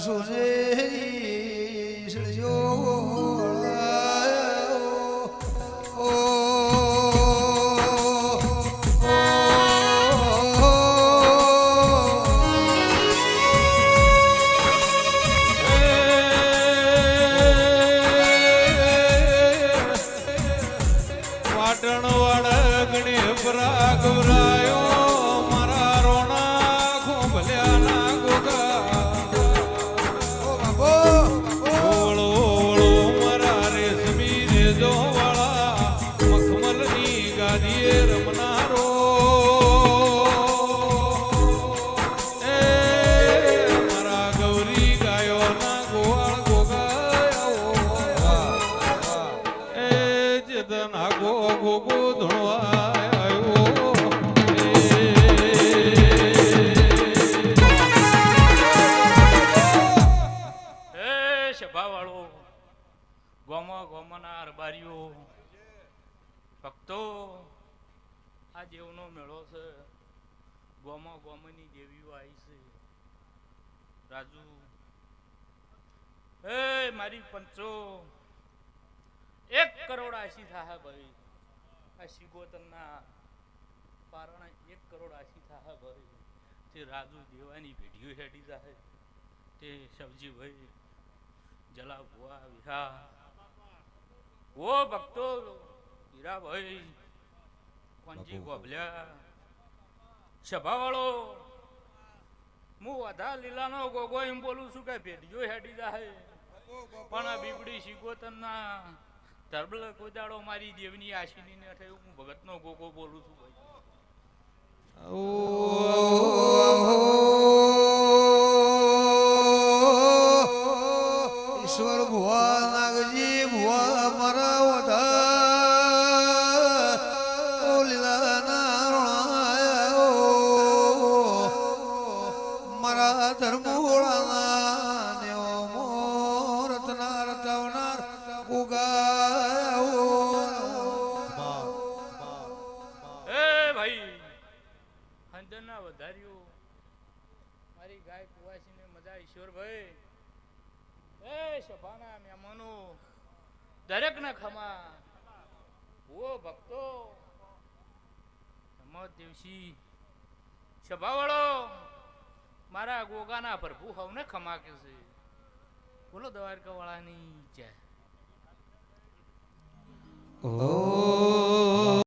સુનેરી સળિયો ઓ વાટણ વાળગણી પરાગવરાયો મારા રોણા ભક્તો આ દેવનો મેળો છે. ગોમો ગોમની દેવીઓ આવી છે. રાજુ એ મારી પંચો એક કરોડ આશી થાહે ભાઈ. આ શિગોતનના પારણા એક કરોડ આશી થાહે ભાઈ. તે રાજુ દેવાની ભેડીઓ હેડી જાહે. તે સબજીભાઈ જલા ભુવા વિહા. ઓ ભક્તો હીરાભાઈ કોંજી ગોભલ્યા સભાવાળો હું વધા લીલાનો ગોગો એમ બોલું છું કે ભેડિયો હેડી જાય પણ આ બીબડી શિગોતરના ધરબલ કોદાડો મારી દેવની આશીની ને થયું. હું ભગતનો ગોગો બોલું છું ભાઈ. ઈશ્વર ભુવા નાગજી ભુવા મારા વધાર ઓ હંજનના વધાર્યું મારી ગાય કુવાસીને મજા ઈશ્વરભાઈ. એ સભાના મહેમાનો, દરેકના ખમા. ઓ ભક્તો સમત દિવસી સભાવાળો મારા ગોગાના પ્રભુ હવને ખમા કે છે બોલો દ્વારકા વાળાની જય. ઓ